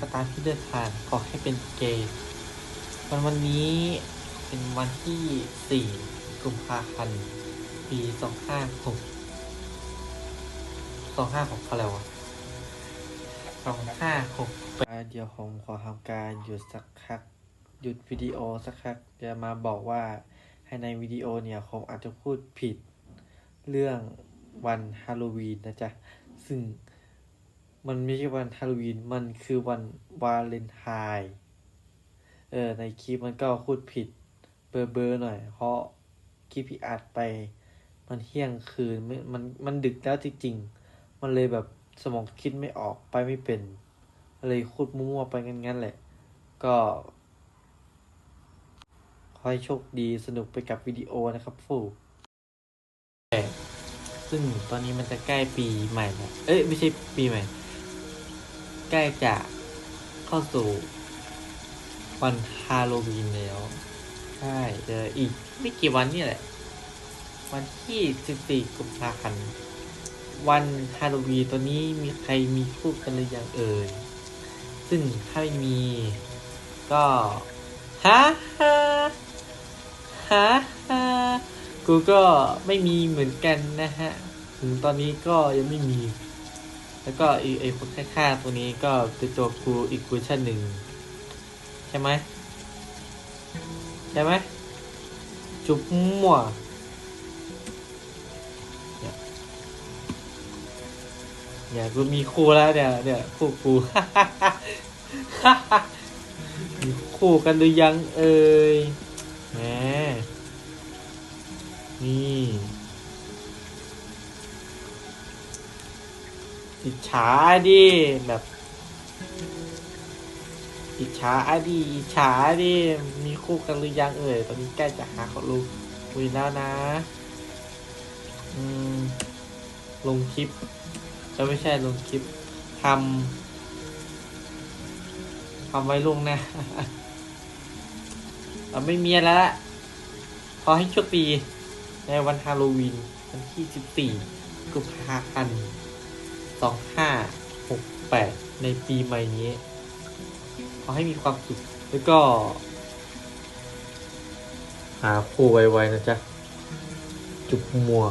ก็ตามที่เดินทางขอให้เป็นเกย์วันวันนี้เป็นวันที่สี่กุมภาพันธ์ ปีสองห้าหกสองห้าหกอะไรวะสองห้าหกเดี๋ยวผมขอทำการหยุดสักพัก หยุดวิดีโอสักพักจะมาบอกว่าให้ในวิดีโอเนี่ยผมอาจจะพูดผิดเรื่องวันฮาโลวีนนะจ๊ะ ซึ่ง มันไม่ใช่วันฮาโลวีน มันคือวันวาเลนไทน์เออ ในคลิปมันก็พูดผิด เบอร์เบอร์หน่อย เพราะคลิปที่อัดไป มันเที่ยงคืนม่มันมันดึกแล้วจริงๆ มันเลยแบบสมองคิดไม่ออกไปไม่เป็น เลยพูดมั่วๆไปงั้นๆแหละ ก็ขอให้โชคดีสนุกไปกับวิดีโอนะครับฟูซึ่งตอนนี้มันจะใกล้ปีใหม่แล้วเอ้ย ไม่ใช่ปีใหม่ ใกล้จะเข้าสู่วันฮาโลวีนแล้ว ใช่เดี๋ยวอีกไม่กี่วันนี่แหละ วันที่ 14 กุมภาพันธ์วันฮาโลวีนตัวนี้มีใครมีคู่กันหรือยังเอ่ย ซึ่งถ้าไม่มี ก็ฮะฮะฮะฮะกูก็ไม่มีเหมือนกันนะฮะ ถึงตอนนี้ก็ยังไม่มี แล้วก็ไอไอคนค่าตัวนี้ก็เป็นตัวกูอีกเวอร์ชันหนึ่งใช่ไหมใช่ไหมจุบมั่วเนี่ยเนี่ยกูมีคู่แล้วเนี่ยเนี่ยคู่กูมีคู่กันหรือยังเอ่ยแหมนี่ อิจฉาดิแบบอิจฉาดิอิจฉาดิมีคู่กันหรือยังเอ่ยตอนนี้ใกล้จะหาเขาลูกคุยแล้วนะอืมลงคลิปจะไม่ใช่ลงคลิปทำทำไว้ลวงนะเราไม่มีแล้วละขอให้โชคดีในวันฮาโลวีนวันที่ 14 กุมภาพันธ์ 2568ในปีใหม่นี้ ขอให้มีความสุขแล้วก็ หาคู่ไวๆนะจ๊ะ จุบมัว